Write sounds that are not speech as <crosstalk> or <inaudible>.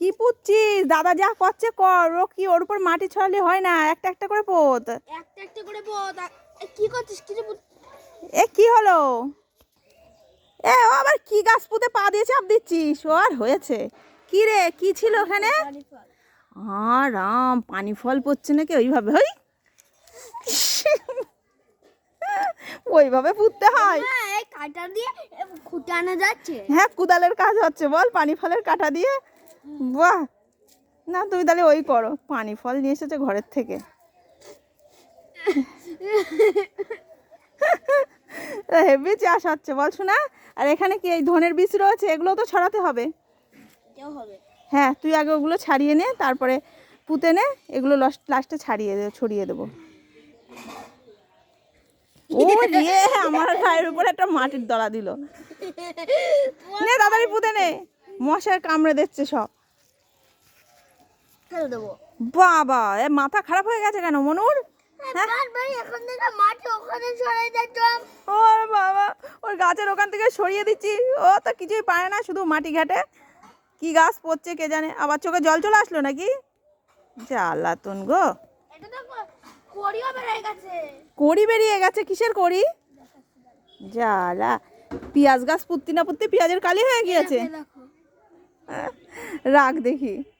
কি পুচ্ছিস? দাদা যা করছে কর। ও কি ওর উপর মাটি ছড়ালে হয় না? একটা একটা করে পোত। একটা একটা করে কি করছিস? কিছু এ কি হলো? এ ও আবার কি গাছ পুঁতে পা দিয়ে চাপ দিচ্ছিস? ও আর হয়েছে। কি রে? কি ছিল ওখানে? আর রাম। পানি ফল পড়ছে নাকি ওইভাবে? হই। <laughs> ওইভাবে পুঁততে হয়। কাটা দিয়ে যাচ্ছে। হ্যাঁ কুদালের কাজ হচ্ছে বল পানি ফলের কাটা দিয়ে। বাহ! না তুমি তাহলে ওই করো পানি ফল নিয়ে এসেছে ঘরের থেকে। হেভি চাষ হচ্ছে বল শোনা। আর এখানে কি এই ধনের বীজ রয়েছে এগুলো তো ছড়াতে হবে? হ্যাঁ তুই আগে ওগুলো ছাড়িয়ে নে তারপরে পুঁতে নে এগুলো লাস্টে ছাড়িয়ে দে ছড়িয়ে দেবো। ও দিয়ে <laughs> আমার গায়ের উপর একটা মাটির দলা দিল। নে তাড়াতাড়ি পুঁতে নে। মশার কামড়ে দিচ্ছে সব। বাবা এ মাথা খারাপ হয়ে গেছে কেন মনুর? হ্যাঁ? ওর বাবা ওর গাছের ওখান থেকে সরিয়ে দিচ্ছি। ও তো কিছুই পারে না শুধু মাটি ঘাটে। কি গাছ পড়ছে কে জানে? আবার চোখে জল চলে আসলো নাকি? জ্বালাতন গো। এটা বেরিয়ে গেছে। কড়ি বেরিয়ে গেছে কিসের কড়ি জ্বালা পেঁয়াজ গাছ পুত্তি না পুত্তি পেঁয়াজের কালি হয়ে গিয়েছে। রাখ দেখি।